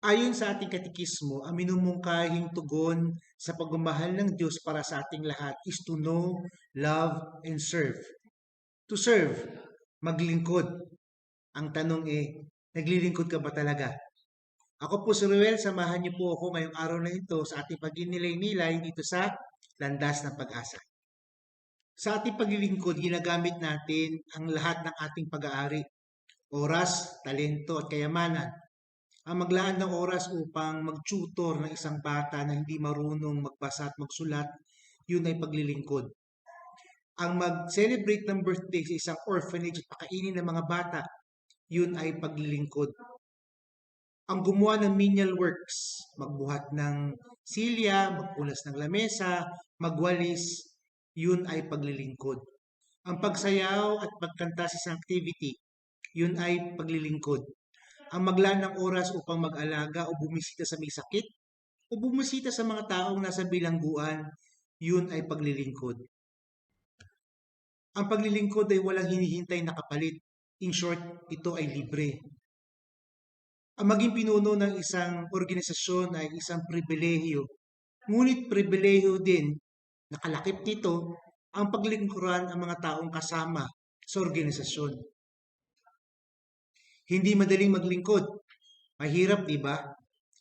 Ayon sa ating katikismo, ang minumungkahing tugon sa pagmamahal ng Diyos para sa ating lahat is to know, love, and serve. To serve, maglingkod. Ang tanong eh, naglilingkod ka ba talaga? Ako po si Ruel, samahan niyo po ako ngayong araw na ito sa ating pagninilay-nilay dito sa Landas ng Pag-asa. Sa ating paglilingkod, ginagamit natin ang lahat ng ating pag-aari, oras, talento at kayamanan. Ang maglaan ng oras upang mag-tutor ng isang bata na hindi marunong magbasa at magsulat, yun ay paglilingkod. Ang mag-celebrate ng birthday sa isang orphanage at pakainin ng mga bata, yun ay paglilingkod. Ang gumawa ng menial works, magbuhat ng silya, magpunas ng lamesa, magwalis, yun ay paglilingkod. Ang pagsayaw at pagkanta sa isang activity, yun ay paglilingkod. Ang maglaan ng oras upang mag-alaga o bumisita sa may sakit, o bumisita sa mga taong nasa bilangguan, yun ay paglilingkod. Ang paglilingkod ay walang hinihintay na kapalit. In short, ito ay libre. Ang maging pinuno ng isang organisasyon ay isang pribilehiyo. Ngunit pribilehiyo din, nakalakip nito, ang paglingkuran ang mga taong kasama sa organisasyon. Hindi madaling maglingkod. Mahirap, di ba?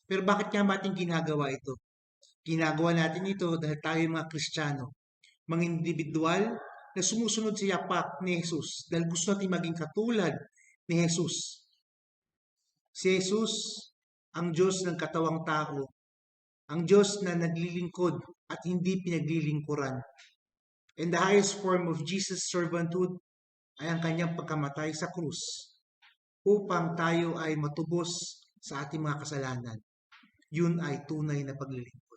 Pero bakit nga natin ginagawa ito? Ginagawa natin ito dahil tayo mga Kristiyano, mga individual na sumusunod sa yapak ni Jesus dahil gusto natin maging katulad ni Jesus. Si Jesus, ang Diyos ng katawang tao, ang Diyos na naglilingkod at hindi pinaglilingkuran. And the highest form of Jesus' servanthood ay ang kanyang pagkamatay sa krus upang tayo ay matubos sa ating mga kasalanan. Yun ay tunay na paglilingkod.